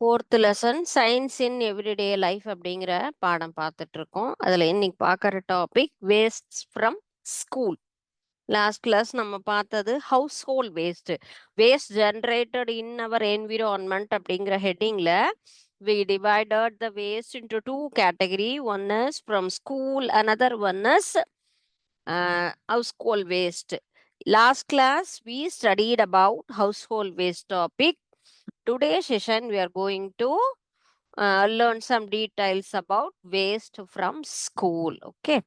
Fourth lesson science in everyday life அப்படிங்கிற பாடம் பார்த்துட்டு இருக்கோம் அதில் இன்னைக்கு பார்க்குற topic waste from school last class நம்ம பார்த்தது household waste waste generated in our environment அப்படிங்கிற ஹெட்டிங்கில் we divided the waste into two category. One is from school another one is uh, household waste. Last class we studied about household waste topic. Today's session we are going to uh, learn some details about waste from school. Okay.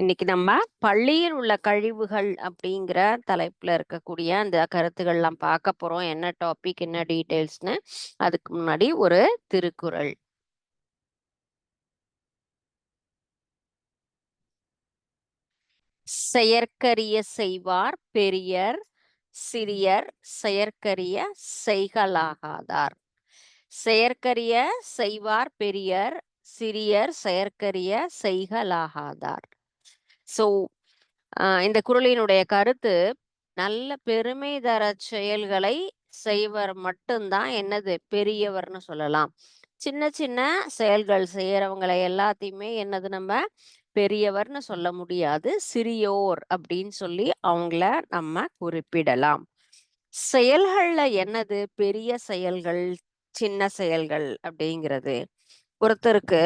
இன்னைக்கு நம்ம பள்ளியில் உள்ள கழிவுகள் அப்படிங்கிற தலைப்புல இருக்கக்கூடிய அந்த கருத்துக்கள்லாம் பார்க்க போறோம். என்ன டாபிக் என்ன டீடைல்ஸ்னு அதுக்கு முன்னாடி ஒரு திருக்குறள். செயற்கரிய செய்வார் பெரியர் சிறியர் செயற்கரிய செய்கலாகாதார் செயற்கரிய செய்வார் பெரியர் சிறியர் செயற்கரிய செய்கலாகாதார் ஸோ இந்த குரலினுடைய கருத்து நல்ல பெருமை தர செயல்களை செய்வர் மட்டும்தான் என்னது? பெரியவர்னு சொல்லலாம். சின்ன சின்ன செயல்கள் செய்யறவங்களை எல்லாத்தையுமே என்னது நம்ம பெரியவர்னு சொல்ல முடியாது. சிறியோர் அப்படின்னு சொல்லி அவங்கள நம்ம குறிப்பிடலாம். செயல்கள்ல என்னது? பெரிய செயல்கள் சின்ன செயல்கள் அப்படிங்கிறது. ஒருத்தருக்கு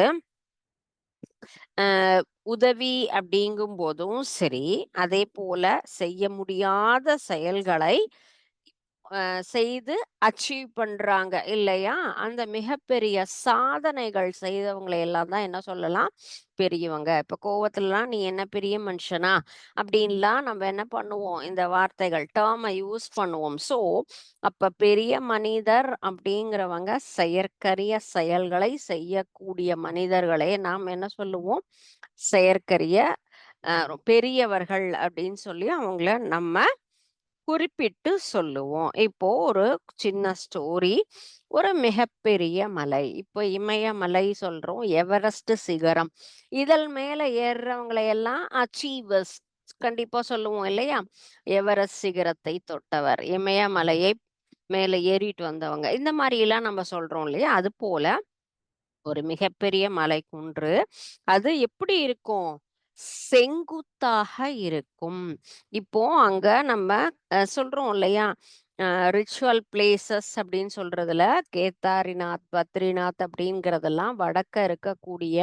உதவி அப்படிங்கும் போதும் சரி அதே போல செய்ய முடியாத செயல்களை செய்து அச்சீவ் பண்ணுறாங்க இல்லையா? அந்த மிகப்பெரிய சாதனைகள் செய்தவங்களை எல்லாம் தான் என்ன சொல்லலாம்? பெரியவங்க. இப்போ கோவத்துலலாம் நீ என்ன பெரிய மனுஷனா? அப்படின்லாம் நம்ம என்ன பண்ணுவோம்? இந்த வார்த்தைகள் டேர்மை யூஸ் பண்ணுவோம். ஸோ அப்போ பெரிய மனிதர் அப்படிங்கிறவங்க செயற்கரிய செயல்களை செய்யக்கூடிய மனிதர்களே நாம் என்ன சொல்லுவோம்? செயற்கரிய பெரியவர்கள் அப்படின்னு சொல்லி அவங்கள நம்ம குறிப்பிட்டு சொல்லுவோம். இப்போ ஒரு சின்ன ஸ்டோரி. ஒரு மிகப்பெரிய மலை. இப்போ இமயமலை சொல்றோம். எவரெஸ்ட் சிகரம். இதழ் மேல ஏறுறவங்களை எல்லாம் அச்சீவர்ஸ் கண்டிப்பா சொல்லுவோம் இல்லையா? எவரெஸ்ட் சிகரத்தை தொட்டவர். இமயமலையை மேல ஏறிட்டு வந்தவங்க. இந்த மாதிரி எல்லாம் நம்ம சொல்றோம் இல்லையா? அது போல ஒரு மிகப்பெரிய மலை குன்று. அது எப்படி இருக்கும்? செங்குத்தாக இருக்கும். இப்போ அங்க நம்ம சொல்றோம் இல்லையா? ரிச்சுவல் பிளேசஸ் அப்படின்னு சொல்றதுல கேதாரிநாத் பத்ரிநாத் அப்படிங்கிறதெல்லாம் வடக்க இருக்கக்கூடிய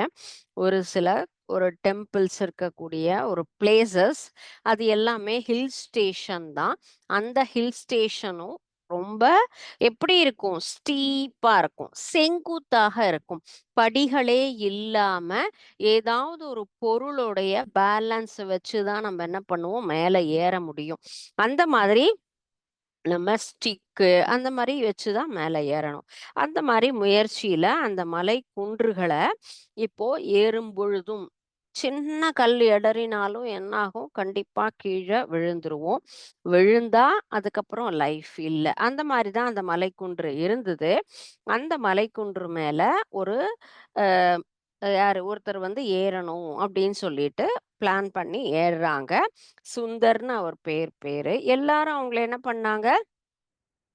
ஒரு சில ஒரு டெம்பிள்ஸ் இருக்கக்கூடிய ஒரு பிளேசஸ் அது எல்லாமே ஹில் ஸ்டேஷன் தான். அந்த ஹில் ஸ்டேஷனும் ரொம்ப எப்படி இருக்கும்? ஸ்டீப்பா இருக்கும். செங்குத்தாக இருக்கும். படிகளே இல்லாம ஏதாவது ஒரு பொருளுடைய பேலன்ஸ் வச்சுதான் நம்ம என்ன பண்ணுவோம்? மேல ஏற முடியும். அந்த மாதிரி நம்ம ஸ்டிக்கு அந்த மாதிரி வச்சுதான் மேல ஏறணும். அந்த மாதிரி முயற்சியில அந்த மலை குன்றுகளை இப்போ ஏறும் பொழுதும் சின்ன கல் எடறினாலும் என்ன ஆகும் கண்டிப்பா கீழே விழுந்துருவோம். விழுந்தா அதுக்கப்புறம் லைஃப் இல்லை. அந்த மாதிரி தான் அந்த மலைக்குன்று இருந்தது. அந்த மலைக்குன்று மேல ஒரு யார்? ஒருத்தர் வந்து ஏறணும் அப்படின்னு சொல்லிட்டு பிளான் பண்ணி ஏறுறாங்க. சுந்தர்னு அவர் பேர் பேரு. எல்லாரும் அவங்கள என்ன பண்ணாங்க?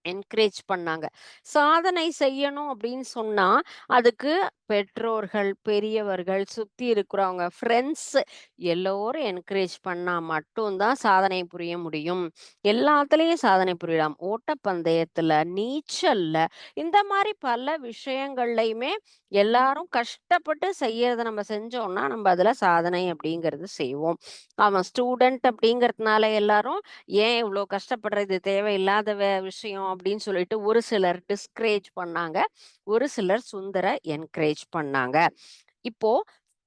என்கரேஜ் பண்ணாங்க. சாதனை செய்யணும் அப்படின்னு சொன்னா அதுக்கு பெற்றோர்கள் பெரியவர்கள் சுத்தி இருக்கிறவங்க ஃப்ரெண்ட்ஸ் எல்லோரும் என்கரேஜ் பண்ணா மட்டும்தான் சாதனை புரிய முடியும். எல்லாத்துலயும் சாதனை புரியலாம். ஓட்டப்பந்தயத்துல நீச்சல்ல இந்த மாதிரி பல விஷயங்கள்லையுமே எல்லாரும் கஷ்டப்பட்டு செய்யறத நம்ம செஞ்சோம்னா நம்ம அதுல சாதனை அப்படிங்கிறது செய்வோம். அவன் ஸ்டூடெண்ட் அப்படிங்கறதுனால எல்லாரும் ஏன் இவ்வளவு கஷ்டப்படுறது தேவையில்லாத விஷயம் அப்படின்னு சொல்லிட்டு ஒரு சிலர் டிஸ்கரேஜ் பண்ணாங்க. ஒரு சிலர் சுந்தர என்கரேஜ் பண்ணாங்க. இப்போ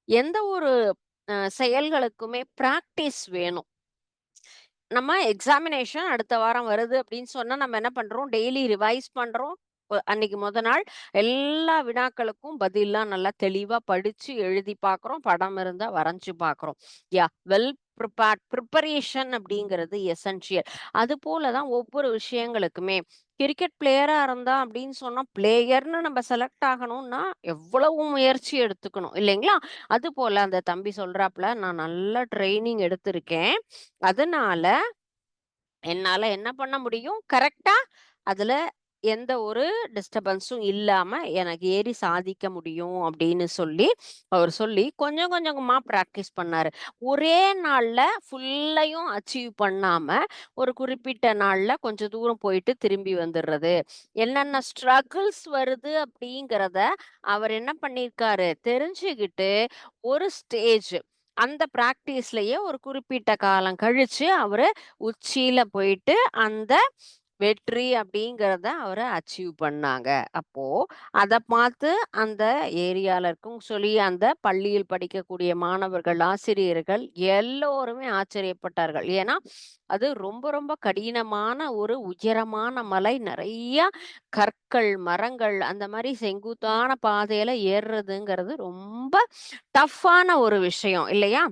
எந்த ஒரு செயல்களுக்குமே ப்ராக்டிஸ் வேணும். நம்ம எக்ஸாமினேஷன் அடுத்த வாரம் வருது அப்படின்னு சொன்னா நம்ம என்ன பண்றோம்? டெய்லி ரிவைஸ் பண்றோம். அன்னைக்கு முத நாள் எல்லா வினாக்களுக்கும் பதிலாம் நல்லா தெளிவா படிச்சு எழுதி பாக்குறோம் படம் இருந்தா வரைஞ்சு பாக்குறோம் யா வெல் ப்ரிப்பேர்ட் ப்ரிப்பரேஷன் அப்படிங்கிறது எசென்ஷியல் அது போலதான் ஒவ்வொரு விஷயங்களுக்குமே. கிரிக்கெட் பிளேயரா இருந்தா அப்படின்னு சொன்னா பிளேயர்னு நம்ம செலக்ட் ஆகணும்னா எவ்வளவு முயற்சி எடுத்துக்கணும். இல்லைங்களா? அது போல அந்த தம்பி சொல்கிறாப்புல நான் நல்ல ட்ரைனிங் எடுத்திருக்கேன். அதனால என்னால என்ன பண்ண முடியும்? கரெக்டா அதுல எந்த ஒரு டிஸ்டர்பன்ஸும் இல்லாம எனக்கு ஏறி சாதிக்க முடியும் அப்படின்னு சொல்லி அவர் சொல்லி கொஞ்சம் கொஞ்சமா ப்ராக்டிஸ் பண்ணாரு. ஒரே நாள்ல ஃபுல்லையும் அச்சீவ் பண்ணாம, ஒரு குறிப்பிட்ட நாள்ல கொஞ்சம் தூரம் போயிட்டு திரும்பி வந்துடுறது. என்னென்ன ஸ்ட்ரகிள்ஸ் வருது அப்படிங்கிறத அவர் என்ன பண்ணியிருக்காரு, தெரிஞ்சுக்கிட்டு ஒரு ஸ்டேஜ் அந்த ப்ராக்டிஸ்லயே ஒரு குறிப்பிட்ட காலம் கழிச்சு அவரு உச்சியில போயிட்டு அந்த வெற்றி அப்படிங்கிறத அவர் அச்சீவ் பண்ணாங்க. அப்போ அதை பார்த்து அந்த ஏரியால இருக்கும் சொல்லி அந்த பள்ளியில் படிக்கக்கூடிய மாணவர்கள், ஆசிரியர்கள் எல்லோருமே ஆச்சரியப்பட்டார்கள். ஏன்னா, அது ரொம்ப ரொம்ப கடினமான ஒரு உயரமான மலை. நிறைய கற்கள், மரங்கள் அந்த மாதிரி செங்குத்தான பாதையில ஏறுறதுங்கிறது ரொம்ப டஃப்பான ஒரு விஷயம் இல்லையா?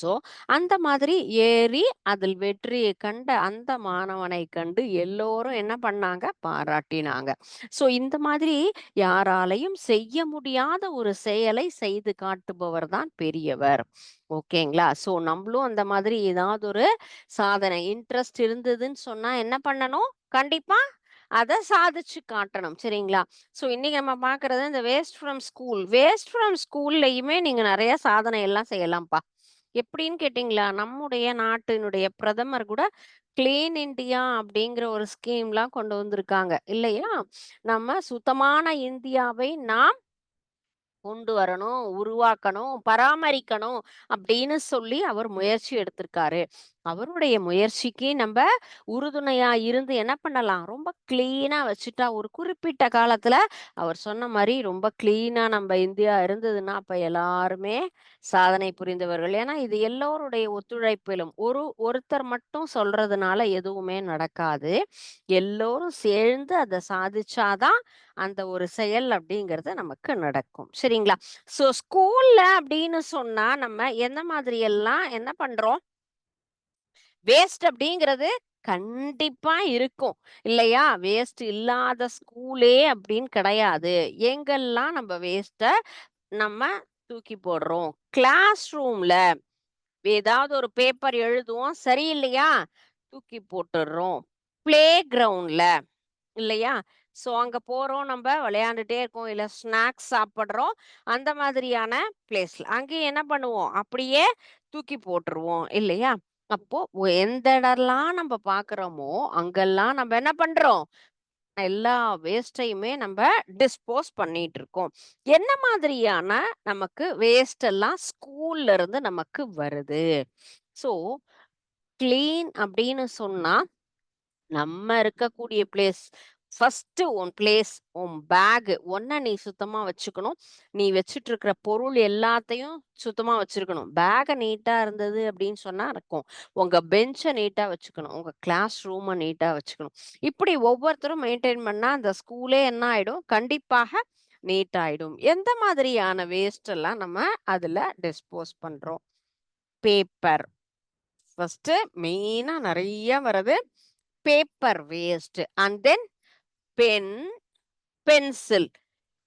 ஸோ, அந்த மாதிரி ஏறி அதில் வெற்றியை கண்ட அந்த மாணவனை கண்டு எல்லோரும் என்ன பண்ணாங்க? பாராட்டினாங்க. ஸோ, இந்த மாதிரி யாராலையும் செய்ய முடியாத ஒரு செயலை செய்து காட்டுபவர் தான் பெரியவர். ஓகேங்களா? ஸோ, நம்மளும் அந்த மாதிரி ஏதாவது ஒரு சாதனை இன்ட்ரெஸ்ட் இருந்ததுன்னு சொன்னா என்ன பண்ணணும்? கண்டிப்பா அத சாதிச்சு காட்டணும். சரிங்களா? ஸோ, இன்னைக்கு நம்ம பார்க்குறது இந்த waste from school. Waste from ஸ்கூல்லயுமே நீங்க நிறைய சாதனை எல்லாம் செய்யலாம்ப்பா. எப்படின்னு கேட்டிங்களா நம்முடைய நாட்டினுடைய பிரதமர் கூட கிளீன் இந்தியா அப்படிங்கிற ஒரு ஸ்கீம்லாம் கொண்டு வந்திருக்காங்க. இல்லையா? நம்ம சுத்தமான இந்தியாவை நாம் கொண்டு வரணும், உருவாக்கணும், பராமரிக்கணும் அப்படின்னு சொல்லி அவர் முயற்சி எடுத்திருக்காரு. அவருடைய முயற்சிக்கு நம்ம உறுதுணையா இருந்து என்ன பண்ணலாம்? ரொம்ப கிளீனா வச்சுட்டா ஒரு குறிப்பிட்ட காலத்துல அவர் சொன்ன மாதிரி ரொம்ப கிளீனா நம்ம இந்தியா இருந்ததுன்னா, அப்ப எல்லாருமே சாதனை புரிந்தவர்கள். ஏன்னா, இது எல்லோருடைய ஒத்துழைப்பிலும் ஒரு ஒருத்தர் மட்டும் சொல்றதுனால எதுவுமே நடக்காது. எல்லோரும் சேர்ந்து அதை சாதிச்சாதான் அந்த ஒரு செயல் அப்படிங்கிறது நமக்கு நடக்கும். சரிங்களா? சோ ஸ்கூல்ல அப்படின்னு சொன்னா நம்ம எந்த மாதிரி எல்லாம் என்ன பண்றோம்? வேஸ்ட் அப்படிங்கிறது கண்டிப்பா இருக்கும். இல்லையா? வேஸ்ட் இல்லாத ஸ்கூலே அப்படின்னு கிடையாது. எங்கெல்லாம் நம்ம வேஸ்ட்டை நம்ம தூக்கி போடுறோம். கிளாஸ் ரூம்ல ஏதாவது ஒரு பேப்பர் எழுதுவோம். சரி இல்லையா தூக்கி போட்டுடுறோம். பிளே கிரவுண்ட்ல இல்லையா? ஸோ அங்கே போகிறோம் நம்ம விளையாண்டுட்டே இருக்கோம். இல்லை ஸ்நாக்ஸ் சாப்பிட்றோம் அந்த மாதிரியான பிளேஸில் அங்கேயும் என்ன பண்ணுவோம்? அப்படியே தூக்கி போட்டுருவோம். இல்லையா? அப்போ எந்த இடம்லாம் நம்ம பாக்குறோமோ அங்கெல்லாம் நம்ம என்ன பண்றோம்? எல்லா வேஸ்ட்டையுமே நம்ம டிஸ்போஸ் பண்ணிட்டு இருக்கோம். என்ன மாதிரியான நமக்கு வேஸ்ட் எல்லாம் ஸ்கூல்ல இருந்து நமக்கு வருது? ஸோ, கிளீன் அப்படின்னு சொன்னா, நம்ம இருக்கக்கூடிய பிளேஸ் ஃபஸ்ட்டு உன் பிளேஸ், உன் பேகு ஒன்றை நீ சுத்தமா வச்சுக்கணும். நீ வச்சுட்டு இருக்கிற பொருள் எல்லாத்தையும் சுத்தமா வச்சிருக்கணும். பேகை நீட்டா இருந்தது அப்படின்னு சொன்னா இருக்கும். உங்க பெஞ்சை நீட்டா வச்சுக்கணும். உங்க கிளாஸ் ரூமை நீட்டா வச்சுக்கணும். இப்படி ஒவ்வொருத்தரும் மெயின்டைன் பண்ணா அந்த ஸ்கூலே என்ன ஆயிடும்? கண்டிப்பாக நீட் ஆகிடும் எந்த மாதிரியான வேஸ்ட் எல்லாம் நம்ம அதுல டிஸ்போஸ் பண்றோம்? பேப்பர். ஃபஸ்ட்டு மெயினா நிறைய வர்றது paper waste and then pen, pencil.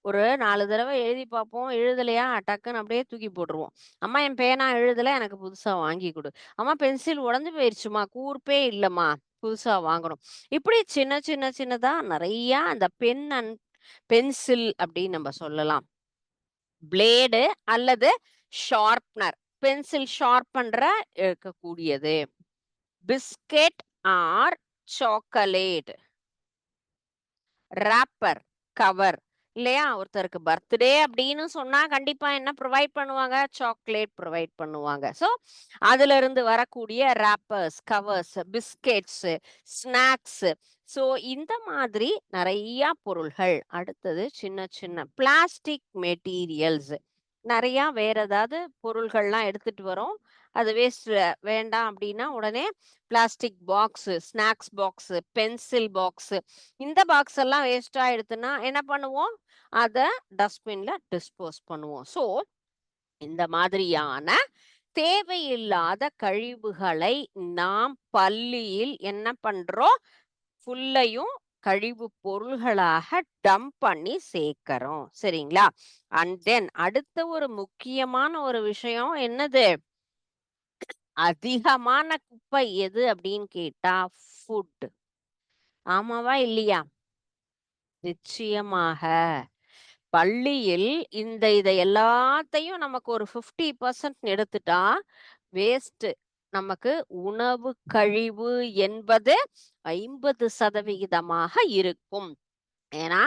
ஒரு நாலு தடவை எழுதி பார்ப்போம். எழுதலையா டக்குன்னு அப்படியே தூக்கி போட்டுருவோம். அம்மா என் பேனா எழுதல எனக்கு புதுசா வாங்கி கொடு அம்மா பென்சில் உடஞ்சு போயிடுச்சுமா கூர்ப்பே இல்லைம்மா புதுசா வாங்கணும். இப்படி சின்ன சின்ன சின்னதா நிறையா அந்த பென் அண்ட் பென்சில் அப்படின்னு நம்ம சொல்லலாம். பிளேடு அல்லது ஷார்ப்னர். பென்சில் ஷார்ப் பண்ற இருக்கக்கூடியது. Biscuit or chocolate wrapper, cover. இல்லையா? ஒருத்தருக்கு பர்த்டே அப்படின்னு சொன்னா கண்டிப்பா என்ன ப்ரொவைட் பண்ணுவாங்க? சாக்லேட் ப்ரொவைட் பண்ணுவாங்க. ஸோ, அதிலிருந்து வரக்கூடிய wrappers, covers, biscuits snacks. So, இந்த மாதிரி நிறைய பொருள்கள். அடுத்தது சின்ன சின்ன பிளாஸ்டிக் மெட்டீரியல்ஸ். நிறைய வேற ஏதாவது பொருள்கள்லாம் எடுத்துட்டு வரோம். அது வேஸ்ட் வேண்டாம் அப்படின்னா, உடனே plastic box, snacks box, pencil box இந்த பாக்ஸ் எல்லாம் வேஸ்ட் ஆயிடுதுன்னா என்ன பண்ணுவோம்? அதை டஸ்ட்பின்ல டிஸ்போஸ் பண்ணுவோம். ஸோ, இந்த மாதிரியான தேவையில்லாத கழிவுகளை நாம் பள்ளியில் என்ன பண்றோம்? ஃபுல்லையும் கழிவு பொருள்களாக டம்ப் பண்ணி சேர்க்கிறோம். சரிங்களா? அண்ட் தென் அடுத்த ஒரு முக்கியமான ஒரு விஷயம் என்னது? அதிகமான குப்பை எது அப்படின்னு கேட்டா ஃபுட். ஆமாவா? இல்லையா? நிச்சயமாக. பள்ளியில் இந்த இதை எல்லாத்தையும் நமக்கு ஒரு 50% எடுத்துட்டா, வேஸ்ட் நமக்கு உணவு கழிவு என்பது 50% இருக்கும். ஏன்னா,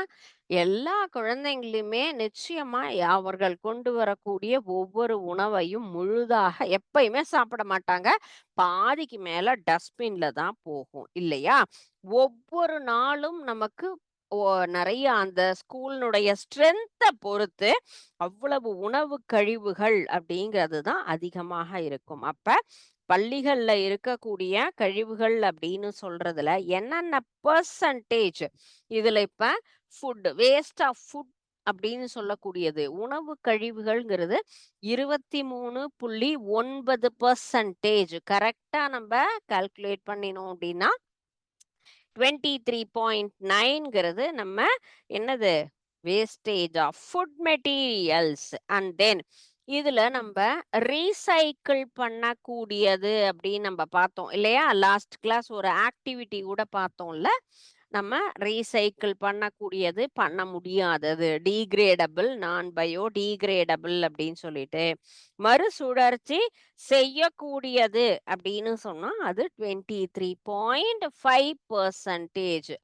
எல்லா குழந்தைங்களுமே நிச்சயமா அவர்கள் கொண்டு வரக்கூடிய ஒவ்வொரு உணவையும் முழுதாக எப்பயுமே சாப்பிட மாட்டாங்க. பாதிக்கு மேல டஸ்ட்பின்ல தான் போகும். இல்லையா? ஒவ்வொரு நாளும் நமக்கு நிறைய அந்த ஸ்கூலினுடைய ஸ்ட்ரென்த்தை பொறுத்து அவ்வளவு உணவு கழிவுகள் அப்படிங்கிறது தான் அதிகமாக இருக்கும். அப்ப பள்ளிகளில் இருக்கக்கூடிய கழிவுகள் அப்படின்னு சொல்றதுல என்னென்ன பர்சன்டேஜ் இதுல இப்ப ஃபுட் வேஸ்ட் ஆஃப் ஃபுட் அப்படின்னு சொல்லக்கூடியது. உணவு கழிவுகள்ங்கிறது இருபத்தி மூணு புள்ளி ஒன்பது பர்சன்டேஜ் கரெக்டா நம்ம கால்குலேட் பண்ணினோம் அப்படின்னா 23.9ங்கிறது நம்ம என்னது? Wastage of food materials and then இதுல நம்ம ரீசைக்கிள் பண்ணக்கூடியது அப்படின்னு நம்ம பார்த்தோம் இல்லையா? லாஸ்ட் கிளாஸ் ஒரு ஆக்டிவிட்டி கூட பார்த்தோம்ல. நம்ம ரீசைக்கிள் பண்ணக்கூடியது, பண்ண முடியாதது. டீக்ரேடபிள் நான் பயோ டீக்ரேடபிள் அப்படின்னு சொல்லிட்டு. மறுசுழற்சி செய்யக்கூடியது அப்படின்னு சொன்னா அது 23.5%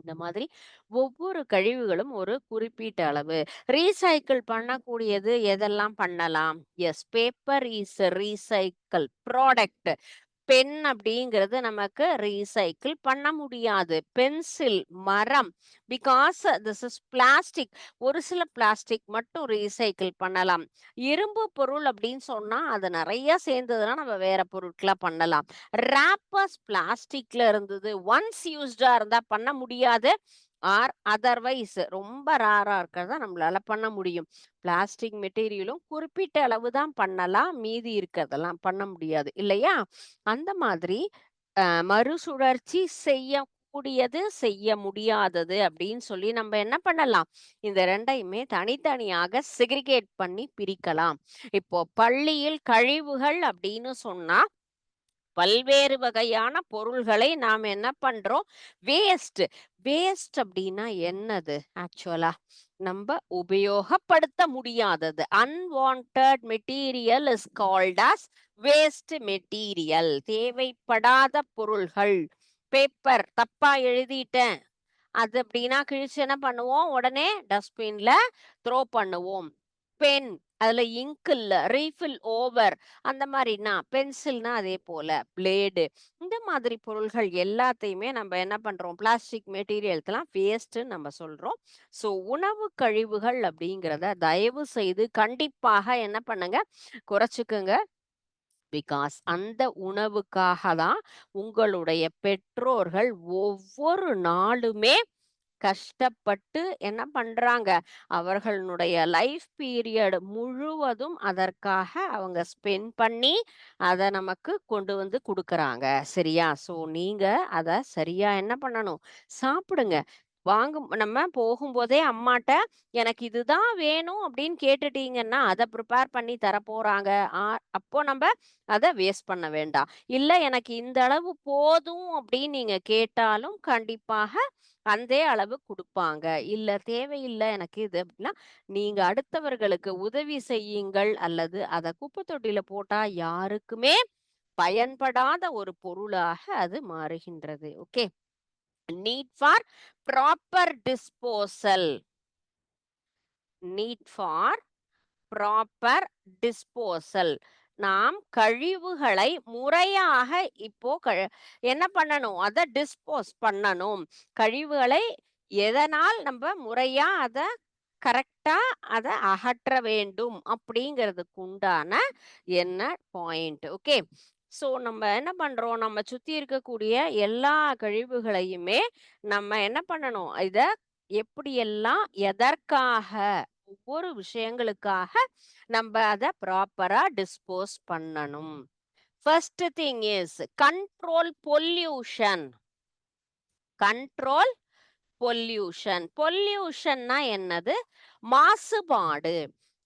இந்த மாதிரி ஒவ்வொரு கழிவுகளும் ஒரு குறிப்பிட்ட அளவு. ரீசைக்கிள் பண்ணக்கூடியது எதெல்லாம் பண்ணலாம்? Yes paper is recycle product. Pen அப்படிங்கிறது நமக்கு ரீசைக்கிள் பண்ண முடியாது. பென்சில், மரம் பிகாஸ் திஸ் இஸ் பிளாஸ்டிக். ஒரு சில பிளாஸ்டிக் மட்டும் ரீசைக்கிள் பண்ணலாம். இரும்பு பொருள் அப்படின்னு சொன்னா, அது நிறைய சேர்ந்ததுன்னா நம்ம வேற பொருட்களை பண்ணலாம். ரேப்பர்ஸ் பிளாஸ்டிக்ல இருந்தது. ஒன்ஸ் யூஸ்டா இருந்தா பண்ண முடியாது. ஆர் அதர்வைஸ் ரொம்ப ராரா இருக்கிறதா நம்மளால பண்ண முடியும். பிளாஸ்டிக் மெட்டீரியலும் குறிப்பிட்ட அளவு தான் பண்ணலாம். மீதி இருக்கிறதெல்லாம் பண்ண முடியாது. இல்லையா? அந்த மாதிரி மறுசுழற்சி மறுசுழற்சி செய்யக்கூடியது, செய்ய முடியாதது அப்படின்னு சொல்லி நம்ம என்ன பண்ணலாம்? இந்த ரெண்டையுமே தனித்தனியாக செக்ரிகேட் பண்ணி பிரிக்கலாம். இப்போ பள்ளியில் கழிவுகள் அப்படின்னு சொன்னா, பல்வேறு வகையான பொருள்களை நாம் என்ன பண்றோம்? வேஸ்ட் வேஸ்ட் அப்படின்னா என்னது? ஆக்சுவலா நம்ம உபயோகப்படுத்த முடியாதது. Unwanted material is called as waste material. தேவைப்படாத பொருள்கள். பேப்பர் தப்பா எழுதிட்டேன். அது அப்படின்னா கிழிச்சு என்ன பண்ணுவோம்? உடனே டஸ்ட்பின்ல த்ரோ பண்ணுவோம். பென் அதில் இங்க் இல்லை ரீஃபில் ஓவர் அந்த மாதிரினா பென்சில்னா அதே போல் பிளேடு இந்த மாதிரி பொருள்கள் எல்லாத்தையுமே நம்ம என்ன பண்ணுறோம் பிளாஸ்டிக் மெட்டீரியல்ஸ்லாம் வேஸ்ட்டுன்னு நம்ம சொல்கிறோம் ஸோ உணவு கழிவுகள் அப்படிங்கிறத தயவு செய்து கண்டிப்பாக என்ன பண்ணுங்க? குறைச்சிக்குங்க பிகாஸ் அந்த உணவுக்காக தான் உங்களுடைய பெற்றோர்கள் ஒவ்வொரு நாளுமே கஷ்டப்பட்டு என்ன பண்றாங்க? அவர்களுடைய லைஃப் பீரியட் முழுவதும் அதற்காக அவங்க ஸ்பெண்ட் பண்ணி, அதை நமக்கு கொண்டு வந்து கொடுக்குறாங்க சரியா? ஸோ நீங்க அதை சரியா என்ன பண்ணணும்? சாப்பிடுங்க. வாங்கும் நம்ம போகும்போதே அம்மாட்ட, "எனக்கு இதுதான் வேணும்" அப்படின்னு கேட்டுட்டீங்கன்னா, அதை ப்ரிப்பேர் பண்ணி தரப்போறாங்க. ஆ அப்போ நம்ம அதை வேஸ்ட் பண்ண வேண்டாம். இல்லை எனக்கு இந்த அளவு போதும் அப்படின்னு நீங்க கேட்டாலும், கண்டிப்பாக அந்த அளவு கொடுப்பாங்க இல்லை தேவையில்லை எனக்கு இது அப்படின்னா, நீங்க அடுத்தவர்களுக்கு உதவி செய்யுங்கள் அல்லது அதை குப்பை தொட்டியில போட்டா யாருக்குமே பயன்படாத ஒரு பொருளாக அது மாறுகின்றது. Okay. Need for proper disposal. Need for proper disposal. நாம் கழிவுகளை முறையாக இப்போ க என்ன பண்ணணும்? அதை டிஸ்போஸ் பண்ணணும். கழிவுகளை எதனால் நம்ம முறையா அதை கரெக்டா அதை அகற்ற வேண்டும் அப்படிங்கிறதுக்கு உண்டான என்ன பாயிண்ட். ஓகே. ஸோ நம்ம என்ன பண்ணுறோம் நம்ம சுற்றி இருக்கக்கூடிய எல்லா கழிவுகளையுமே நம்ம என்ன பண்ணணும்? இதை எப்படியெல்லாம், எதற்காக, ஒவ்வொரு விஷயங்களுக்காக நம்ம அதை ப்ராப்பராக டிஸ்போஸ் பண்ணணும். First thing is control pollution. Control pollution. பொல்யூஷன்னா என்னது? மாசுபாடு.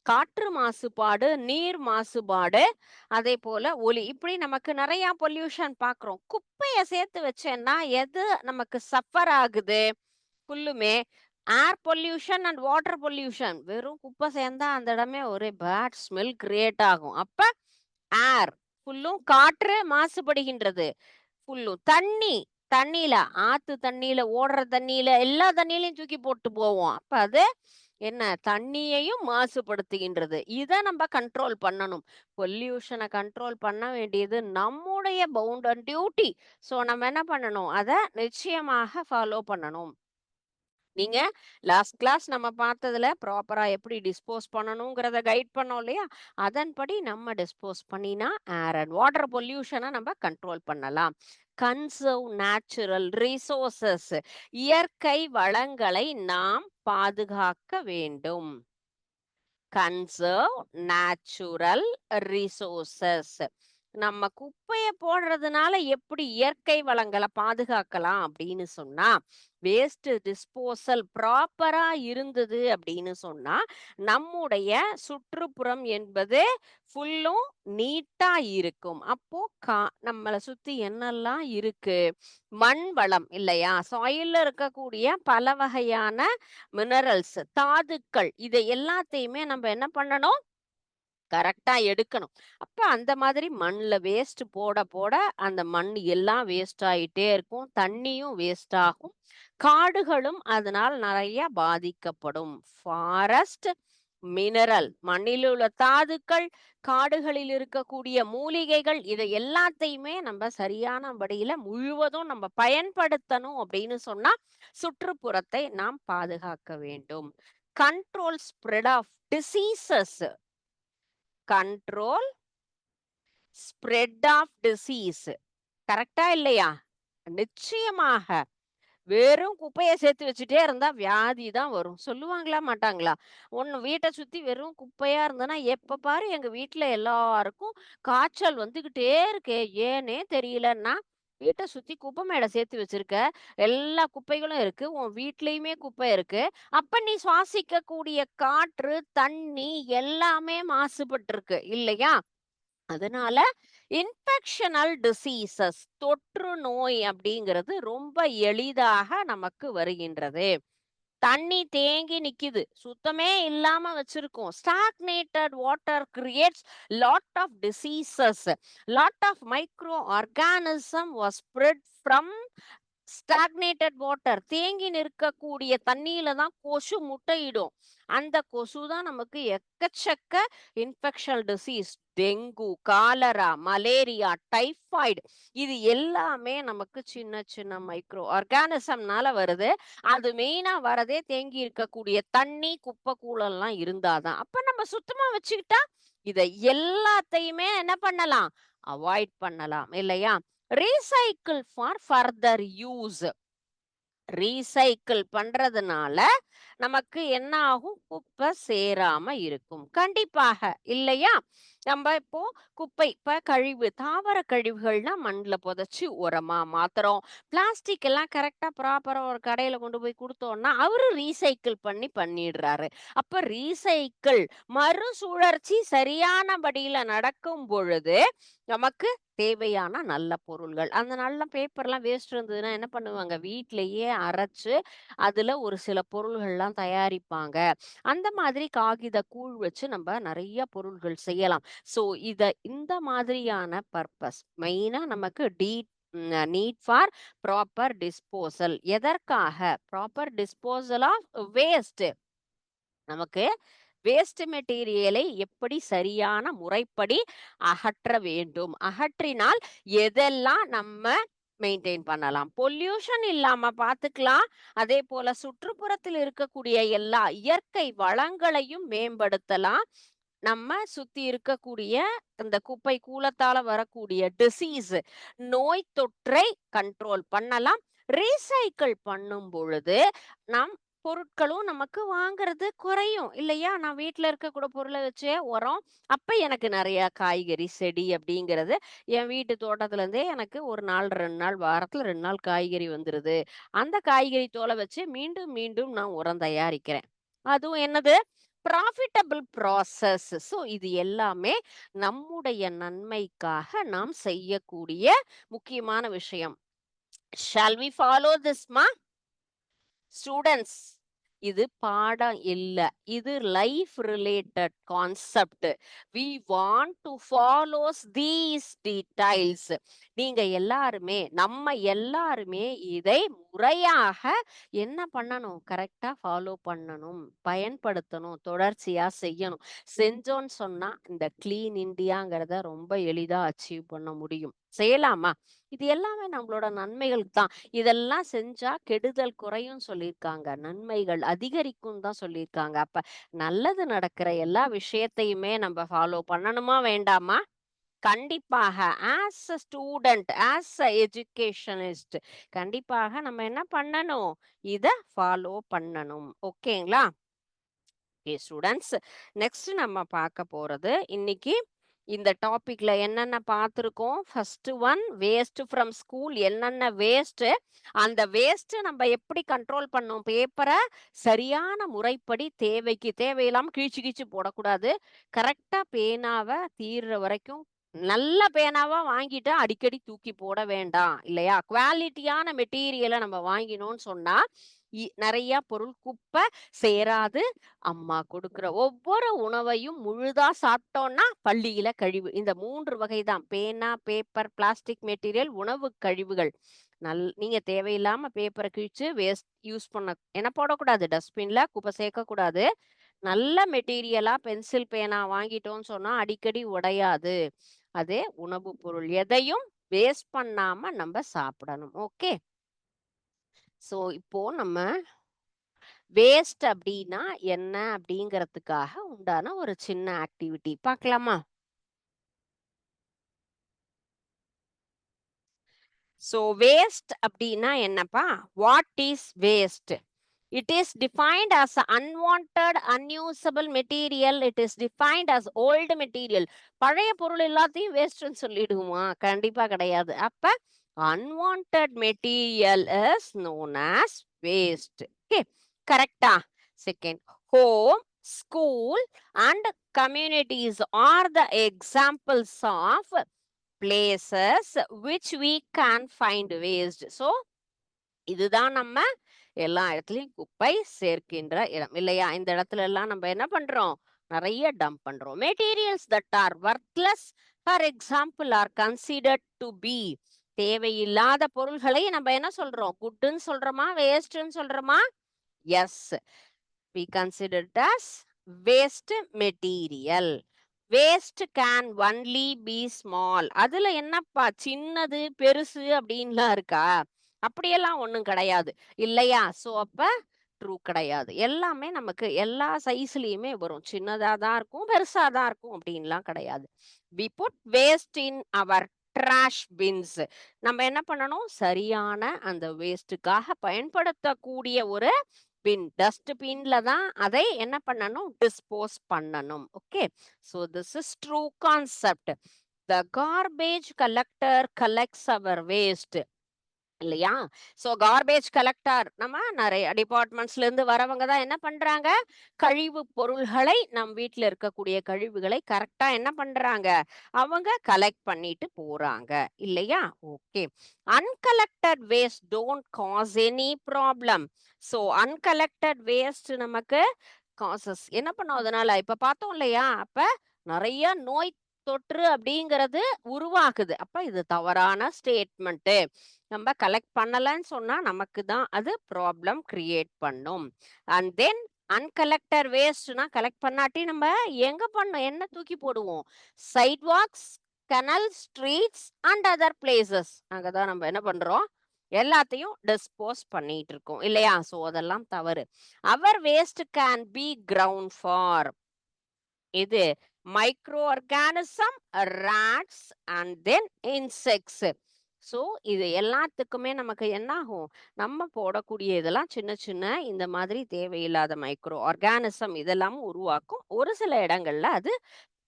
காற்று மாசுபாடு, நீர் மாசுபாடு, அதே போல ஒலி. இப்படி நமக்கு நிறைய பொல்யூஷன் பார்க்குறோம். குப்பைய சேர்த்து வச்சேன்னா எது நமக்கு சஃபர் ஆகுது? ஃபுல்லுமே air pollution and water pollution வெறும் குப்பை சேர்ந்தா அந்த இடமே ஒரே பேட் ஸ்மெல் கிரியேட் ஆகும் அப்ப ஏர் ஃபுல்லும் காற்று மாசுபடுகின்றது ஃபுல்லும் தண்ணி தண்ணியில ஆத்து தண்ணியில ஓடுற தண்ணியில எல்லா தண்ணியிலையும் தூக்கி போட்டு போவோம் அப்ப அது என்ன தண்ணியையும் மாசுபடுத்துகின்றது. இதை நம்ம கண்ட்ரோல் பண்ணணும். பொல்யூஷனை கண்ட்ரோல் பண்ண வேண்டியது நம்முடைய பவுண்ட் அண்ட் டியூட்டி ஸோ நம்ம என்ன பண்ணணும்? அதை நிச்சயமாக ஃபாலோ பண்ணணும். நீங்க லாஸ்ட் கிளாஸ் நம்ம பார்த்ததுல ப்ராப்பரா எப்படி டிஸ்போஸ் பண்ணணுங்கிறத கைட் பண்ணோம் இல்லையா? அதன்படி நம்ம டிஸ்போஸ் பண்ணினா ஏர் அண்ட் வாட்டர் பொல்யூஷனை நம்ம கண்ட்ரோல் பண்ணலாம். கன்சர்வ் நேச்சுரல் ரிசோர்சஸ் இயற்கை வளங்களை நாம் பாதுகாக்க வேண்டும். கன்சர்வ் நேச்சுரல் ரிசோர்சஸ் நம்ம குப்பையை போடுறதுனால எப்படி இயற்கை வளங்களை பாதுகாக்கலாம் அப்படின்னு சொன்னா வேஸ்ட் டிஸ்போசல் ப்ராப்பரா இருந்தது அப்படின்னு சொன்னா நம்முடைய சுற்றுப்புறம் என்பது ஃபுல்லும் நீட்டா இருக்கும். அப்போ கா நம்மளை சுத்தி என்னெல்லாம் இருக்கு? மண் வளம் இல்லையா? சாயில்ல இருக்கக்கூடிய பல வகையான மினரல்ஸ் தாதுக்கள் இதை எல்லாத்தையுமே நம்ம என்ன பண்ணணும்? கரெக்டா எடுக்கணும். அப்ப அந்த மாதிரி மண்ணுல வேஸ்ட் போட போட அந்த மண் எல்லாம் வேஸ்ட் ஆகிட்டே இருக்கும். தண்ணியும் வேஸ்ட் ஆகும். காடுகளும் அதனால் நிறைய பாதிக்கப்படும். ஃபாரஸ்ட் மினரல் மண்ணில் உள்ள தாதுக்கள் காடுகளில் இருக்கக்கூடிய மூலிகைகள் இதை எல்லாத்தையுமே நம்ம சரியான படியில முழுவதும் நம்ம பயன்படுத்தணும் அப்படின்னு சொன்னா சுற்றுப்புறத்தை நாம் பாதுகாக்க வேண்டும். Control spread of diseases control spread of disease கரெக்டா இல்லையா? நிச்சயமாக. வெறும் குப்பையை சேர்த்து வச்சுட்டே இருந்தா வியாதி தான் வரும். சொல்லுவாங்களா மாட்டாங்களா? ஒன்னு வீட்டை சுத்தி வெறும் குப்பையா இருந்ததுன்னா எப்ப பாரு எங்க வீட்டுல எல்லாருக்கும் காய்ச்சல் வந்துகிட்டே இருக்கே. ஏனே தெரியலன்னா வீட்டை சுத்தி குப்பை மேடை சேர்த்து வச்சிருக்க. எல்லா குப்பைகளும் இருக்கு. உன் வீட்லயுமே குப்பை இருக்கு. அப்ப நீ சுவாசிக்க கூடிய காற்று தண்ணி எல்லாமே மாசுபட்டு இருக்கு இல்லையா? அதனால இன்ஃபெக்ஷனல் டிசீசஸ் தொற்று நோய் அப்படிங்கிறது ரொம்ப எளிதாக நமக்கு வருகின்றது. தண்ணி தேங்கி நிக்குது சுத்தமே இல்லாம வச்சிருக்கோம். Stagnated water creates lot of diseases lot of micro organism was spread from stagnated water தேங்கி நிற்கக்கூடிய தண்ணியில தான் கொசு முட்டையிடும். அந்த கொசு தான் நமக்கு எக்கச்சக்க infection disease dengue cholera malaria typhoid இது எல்லாமே நமக்கு சின்ன சின்ன மைக்ரோ ஆர்கானிசம்னால வருது. அது மெயினா வரதே தேங்கி இருக்கக்கூடிய தண்ணி குப்பை கூழெல்லாம் இருந்தாதான். அப்ப நம்ம சுத்தமா வச்சுக்கிட்டா இதை எல்லாத்தையுமே என்ன பண்ணலாம்? அவாய்ட் பண்ணலாம் இல்லையா? Recycle for further use recycle பண்றதுனால நமக்கு என்ன ஆகும் குப்பை சேராம இருக்கும். கண்டிப்பாக இல்லையா? நம்ம இப்போ குப்பை இப்ப கழிவு தாவர கழிவுகள்லாம் மண்ணில் புதைச்சி உரமா மாத்துறோம். பிளாஸ்டிக் எல்லாம் கரெக்டா ப்ராப்பரா ஒரு கடையில கொண்டு போய் கொடுத்தோம்னா அவரு ரீசைக்கிள் பண்ணி பண்ணிடுறாரு. அப்ப ரீசைக்கிள் மறுசுழற்சி சரியான படியில நடக்கும் பொழுது நமக்கு தேவையான நல்ல பொருள்கள். அந்த நல்ல பேப்பர்லாம் வேஸ்ட் இருந்ததுன்னா என்ன பண்ணுவாங்க? வீட்டிலேயே அரைச்சு அதுல ஒரு சில பொருள்கள்லாம் தயாரிப்பாங்க. அந்த மாதிரி காகித கூழ் வச்சு நம்ம நிறைய பொருள்கள் செய்யலாம். ஸோ இத இந்த மாதிரியான பர்பஸ் மெயினாக நமக்கு the need for proper disposal. எதற்காக? Proper disposal of waste. நமக்கு வேஸ்ட் மெட்டீரியலை எப்படி சரியான முறைப்படி அகற்ற வேண்டும்? அகற்றினால் எதெல்லாம் நம்ம மெயின்டைன் பண்ணலாம்? பொல்யூஷன் இல்லாம பாத்துக்கலாம் அதே போல சுற்றுப்புறத்தில் இருக்கக்கூடிய எல்லா இயற்கை வளங்களையும் மேம்படுத்தலாம். நம்ம சுத்தி இருக்கக்கூடிய இந்த குப்பை கூலத்தால வரக்கூடிய டிசீஸ் நோய் தொற்றை கண்ட்ரோல் பண்ணலாம். ரீசைக்கிள் பண்ணும் பொழுது நாம் பொருட்களும் நமக்கு வாங்குறது குறையும். இல்லையா? நான் வீட்டில் இருக்கக்கூட பொருளை வச்சே உரம் அப்போ எனக்கு நிறைய காய்கறி செடி அப்படிங்கிறது என் வீட்டு தோட்டத்துலேருந்தே எனக்கு ஒரு நாள் ரெண்டு நாள் வாரத்தில் ரெண்டு நாள் காய்கறி வந்துடுது அந்த காய்கறி தோலை வச்சு மீண்டும் மீண்டும் நான் உரம் தயாரிக்கிறேன். அதுவும் என்னது? ப்ராஃபிட்டபிள் ப்ராசஸ் ஸோ இது எல்லாமே நம்முடைய நன்மைக்காக நாம் செய்யக்கூடிய முக்கியமான விஷயம். ஷால் வி ஃபாலோ திஸ்மா ஸ்டூடெண்ட்ஸ் இது பாடம் இல்லை. இது life related concept we want to follows these details நீங்க எல்லாருமே நம்ம எல்லாருமே இதை முறையாக என்ன பண்ணணும்? கரெக்டா ஃபாலோ பண்ணணும் பயன்படுத்தணும் தொடர்ச்சியா செய்யணும். செஞ்சோன்னு சொன்னா இந்த கிளீன் இந்தியாங்கிறத ரொம்ப எளிதா அச்சீவ் பண்ண முடியும். செய்யலாமா? இது எல்லாமே நம்மளோட நன்மைகளுக்கு தான். இதெல்லாம் செஞ்சா கெடுதல் குறையும் சொல்லியிருக்காங்க. நன்மைகள் அதிகரிக்கும் தான் சொல்லியிருக்காங்க. அப்ப நல்லது நடக்கிற எல்லா விஷயத்தையுமே நம்ம ஃபாலோ பண்ணணுமா? வேண்டாமா? கண்டிப்பாக. As a student as a educationist கண்டிப்பாக நம்ம என்ன பண்ணணும்? இதை ஃபாலோ பண்ணணும். ஓகேங்களா? ஓகே ஸ்டூடெண்ட்ஸ் நெக்ஸ்ட் நம்ம பார்க்க போகிறது இன்னைக்கு இந்த டாபிக்ல என்னென்ன பார்த்துருக்கோம்? First one waste from school என்னென்ன வேஸ்ட் அந்த வேஸ்ட் நம்ம எப்படி கண்ட்ரோல் பண்ணோம்? பேப்பரை சரியான முறைப்படி தேவைக்கு தேவையில்லாமல் கிழிச்சு கிழிச்சு போடக்கூடாது. கரெக்டாக பேனாவை தீர்ற வரைக்கும் நல்ல பேனாவா வாங்கிட்டு அடிக்கடி தூக்கி போட வேண்டாம் இல்லையா? குவாலிட்டியான மெட்டீரியலை நம்ம வாங்கினோம்னு சொன்னா இ- நிறைய பொருள் குப்பை சேராது. அம்மா கொடுக்குற ஒவ்வொரு உணவையும் முழுதா சாப்பிட்டோம்னா பள்ளியில கழிவு. இந்த மூன்று வகை தான் பேனா பேப்பர் பிளாஸ்டிக் மெட்டீரியல் உணவு கழிவுகள். நல் நீங்க தேவையில்லாம பேப்பரை கிழிச்சு வேஸ்ட் யூஸ் பண்ண என்ன போடக்கூடாது. டஸ்ட்பின்ல குப்பை சேர்க்கக்கூடாது. நல்ல மெட்டீரியலா பென்சில் பேனா வாங்கிட்டோம்னு சொன்னா அடிக்கடி உடையாது. அதே உணவு பொருள் எதையும் வேஸ்ட் பண்ணாம நம்ம சாப்பிடணும். ஓகே சோ இப்போ நம்ம வேஸ்ட் அப்படின்னா என்ன அப்படிங்கிறதுக்காக உண்டான ஒரு சின்ன ஆக்டிவிட்டி பார்க்கலாமா? சோ வேஸ்ட் அப்படின்னா என்னப்பா? What is waste It is defined as unwanted, unusable material. It is defined as old material. பழைய பொருள் எல்லாத்தையும் வேஸ்ட்னு சொல்லிடுமா கண்டிப்பா கிடையாது அப்ப unwanted material is known as waste. Okay, கரெக்டா second home, school and communities are the examples of places which we can find waste. So இதுதான் நம்ம எல்லா இடத்துலையும் குப்பை சேர்க்கின்ற இடம் இல்லையா? இந்த இடத்துல எல்லாம் நம்ம என்ன பண்றோம்? நிறைய டம்ப் பண்றோம். Materials that are worthless for example are considered to be தேவையில்லாத பொருள்களை நம்ம என்ன சொல்றோம்? குட்டுன்னு சொல்றோமா? வேஸ்ட்னு சொல்றோமா? Yes we considered as waste material waste can only be small அதுல என்னப்பா சின்னது பெருசு அப்படின்லாம் இருக்கா? அப்படியெல்லாம் ஒன்றும் கிடையாது. இல்லையா? ஸோ அப்போ ட்ரூ கிடையாது. எல்லாமே நமக்கு எல்லா சைஸ்லயுமே வரும். சின்னதாக தான் இருக்கும் பெருசாக தான் இருக்கும் அப்படின்லாம் கிடையாது. We put waste in our trash bins நம்ம என்ன பண்ணணும்? சரியான அந்த வேஸ்ட்டுக்காக பயன்படுத்தக்கூடிய ஒரு பின் டஸ்ட் பின்ல தான் அதை என்ன பண்ணணும்? டிஸ்போஸ் பண்ணணும். Okay so this is true concept the garbage collector collects our waste இல்லையா? சோ கார்பேஜ் கலெக்டர் நம்ம நிறைய டிபார்ட்மெண்ட்ஸ்ல இருந்து வரவங்க தான் என்ன பண்றாங்க? கழிவு பொருள்களை நம் வீட்டில் இருக்கக்கூடிய கழிவுகளை கரெக்டா என்ன பண்றாங்க? அவங்க கலெக்ட் பண்ணிட்டு போறாங்க. இல்லையா? Okay. Uncollected waste don't cause any problem so uncollected waste நமக்கு காசஸ் என்ன பண்ணும் அதனால? இப்ப பார்த்தோம் இல்லையா? அப்ப நிறைய நோய் தொற்று அப்படிங்கிறது உருவாகுது. அப்ப இது தவறான ஸ்டேட்மெண்ட் நம்ம கலெக்ட் பண்ணலன்னு சொன்னா நமக்கு தான் அது ப்ராப்ளம் கிரியேட் பண்ணும். அண்ட் தென் அன்கலெக்டர் வேஸ்ட்னா கலெக்ட் பண்ணாட்டி நம்ம எங்க பண்ணோம் என்ன தூக்கி போடுவோம். Sidewalks canal streets and other places அங்கதான் நம்ம என்ன பண்றோம்? எல்லாத்தையும் டிஸ்போஸ் பண்ணிட்டு இருக்கோம். இல்லையா? சோ அதெல்லாம் தவறு. Our waste can be ground for இது micro organism rats and then insects so இது எல்லாத்துக்குமே நமக்கு என்ன ஆகும் நம்ம போடக்கூடிய இதெல்லாம் சின்ன சின்ன இந்த மாதிரி தேவையில்லாத மைக்ரோ ஆர்கானிசம் இதெல்லாம் உருவாக்கும். ஒரு சில இடங்கள்ல அது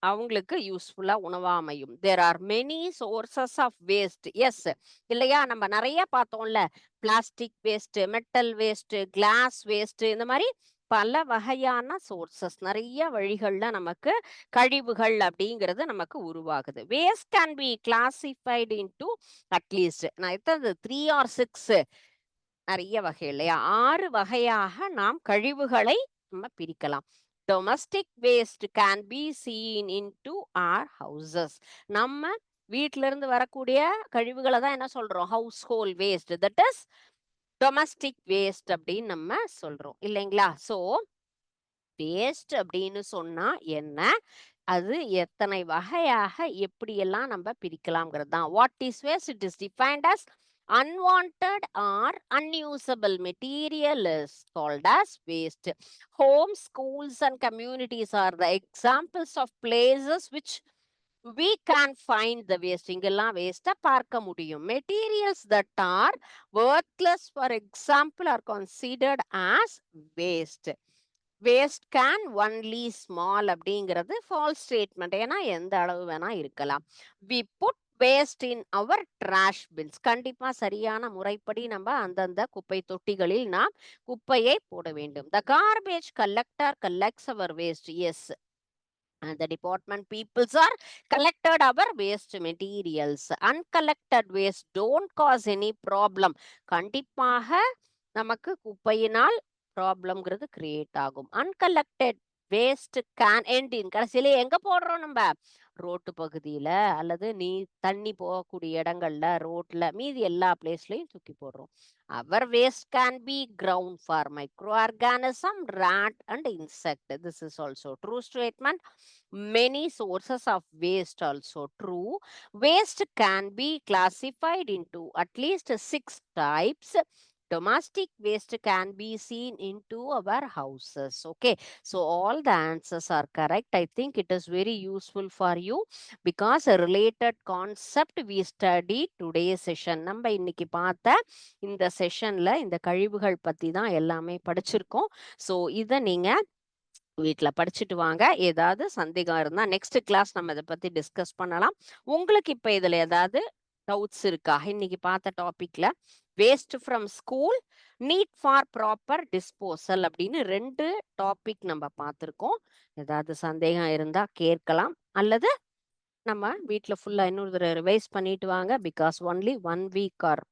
அவங்களுக்கு யூஸ்ஃபுல்லா உணவா அமையும். There are many sources of waste yes இல்லையா? நம்ம நிறைய பார்த்தோம்ல. Plastic waste metal waste glass waste இந்த மாதிரி பல வகையான சோர்சஸ் நிறைய வழிகள்ல நமக்கு கழிவுகள் அப்படிங்கிறது நமக்கு உருவாகுது. Waste can be classified into at least நான் எத்தனை த்ரீ ஆர் சிக்ஸ் நிறைய வகை இல்லையா ஆறு வகையாக நாம் கழிவுகளை நம்ம பிரிக்கலாம். Domestic waste can be seen into our houses நம்ம வீட்ல இருந்து வரக்கூடிய கழிவுகளை தான் என்ன சொல்றோம்? Household waste that is domestic waste அப்படின்னு நம்ம சொல்றோம். இல்லைங்களா? சோ வேஸ்ட் அப்படின்னு சொன்னா என்ன? அது எத்தனை வகையாக எப்படியெல்லாம் நம்ம பிரிக்கலாம்ங்கிறது தான். What is waste it is defined as unwanted or unusable material is called as waste home schools and communities are the examples of places which we can find the waste. இங்கெல்லாம் வேஸ்ட்டை பார்க்க முடியும். Materials that are worthless for example are considered as waste. Waste can only small அப்படிங்கிறது false statement ஏன்னா எந்த அளவு வேணா இருக்கலாம். We put waste in our trash bins கண்டிப்பா சரியான முறைப்படி நம்ம அந்தந்த குப்பை தொட்டிகளில் நாம் குப்பையை போட வேண்டும். The garbage collector collects our waste yes and the department peoples are collected our waste materials uncollected waste don't cause any problem கண்டிப்பாக நமக்கு குப்பையினால் ப்ராப்ளம்ங்கிறது கிரியேட் ஆகும் அன்கலெக்டட் வேஸ்ட் கேன் எண்டின் கடைசியில எங்க போடுறோம் நம்ம? ரோட்டு பகுதியில அல்லது நீ தண்ணி போகக்கூடிய இடங்கள்ல ரோட்ல மீதி எல்லா பிளேஸ்லயும் தூக்கி போடுறோம். Our waste can be ground for micro organism rat and insect this is also true statement many sources of waste also true waste can be classified into at least six types domestic waste can be seen into our houses okay? So all the answers are correct. I think it is very useful for you because a related concept we study today session. நம்ம இன்னைக்கு பார்த்த இந்த செஷன்ல இந்த கழிவுகள் பத்தி தான் எல்லாமே படிச்சிருக்கோம். ஸோ இதை நீங்க வீட்டில் படிச்சுட்டு வாங்க. ஏதாவது சந்தேகம் இருந்தால் நெக்ஸ்ட் கிளாஸ் நம்ம இதை பற்றி டிஸ்கஸ் பண்ணலாம். உங்களுக்கு இப்போ இதில் ஏதாவது டவுட்ஸ் இருக்கா? இன்னைக்கு பார்த்த டாப்பிக்கில் waste from school need for proper disposal அப்படின்னு ரெண்டு டாபிக் நம்ம பார்த்துருக்கோம். ஏதாவது சந்தேகம் இருந்தா கேட்கலாம். அல்லது நம்ம வீட்டில் ஃபுல்லாக இன்னொரு தடவை ரிவைஸ் பண்ணிட்டு வாங்க because only one week are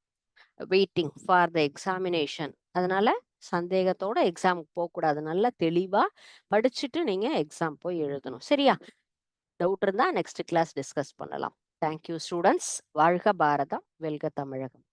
waiting for the examination அதனால சந்தேகத்தோட எக்ஸாமுக்கு போகக்கூடாது. நல்லா தெளிவாக படிச்சுட்டு நீங்கள் எக்ஸாம் போய் எழுதணும். சரியா? டவுட் இருந்தால் நெக்ஸ்ட் கிளாஸ் டிஸ்கஸ் பண்ணலாம். தேங்க்யூ ஸ்டூடெண்ட்ஸ் வாழ்க பாரதம். வெல்க தமிழகம்.